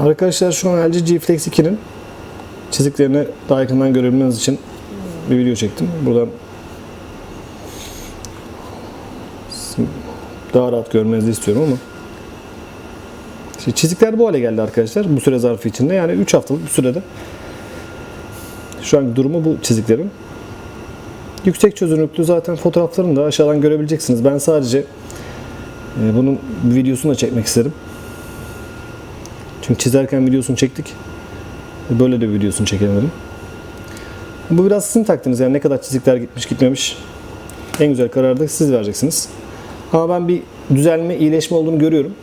Arkadaşlar şu an LG G Flex 2'nin çiziklerini daha yakından görebilmeniz için bir video çektim. Buradan daha rahat görmenizi istiyorum ama işte çizikler bu hale geldi arkadaşlar bu süre zarfı içinde. Yani 3 haftalık bir sürede şu anki durumu bu çiziklerin. Yüksek çözünürlüklü zaten fotoğraflarını da aşağıdan görebileceksiniz. Ben sadece e, bunun videosunu da çekmek istedim. Çünkü çizerken videosunu çektik. Böyle de videosunu çekelim dedim. Bu biraz sizin takdiniz yani ne kadar çizikler gitmiş gitmemiş. En güzel kararı da siz vereceksiniz. Ama ben bir düzelme, iyileşme olduğunu görüyorum.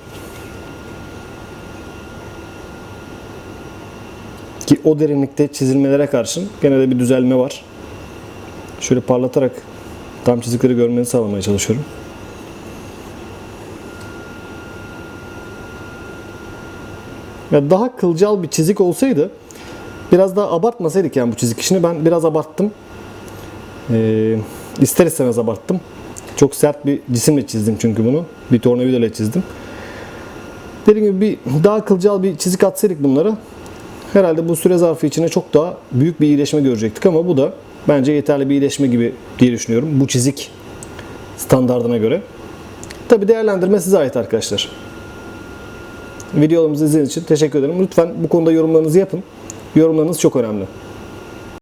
Ki o derinlikte çizilmelere karşın gene de bir düzelme var. Şöyle parlatarak tam çizikleri görmenizi sağlamaya çalışıyorum. Ya daha kılcal bir çizik olsaydı biraz daha abartmasaydık yani bu çizik işini ben biraz abarttım. Ee, ister istemez abarttım. Çok sert bir cisimle çizdim çünkü bunu. Bir tornavida ile çizdim. Dediğim gibi bir daha kılcal bir çizik atsaydık bunlara herhalde bu süre zarfı içine çok daha büyük bir iyileşme görecektik ama bu da bence yeterli bir iyileşme gibi diye düşünüyorum. Bu çizik standardına göre. Tabi değerlendirme size ait arkadaşlar. Videolarımızı izlediğiniz için teşekkür ederim. Lütfen bu konuda yorumlarınızı yapın. Yorumlarınız çok önemli.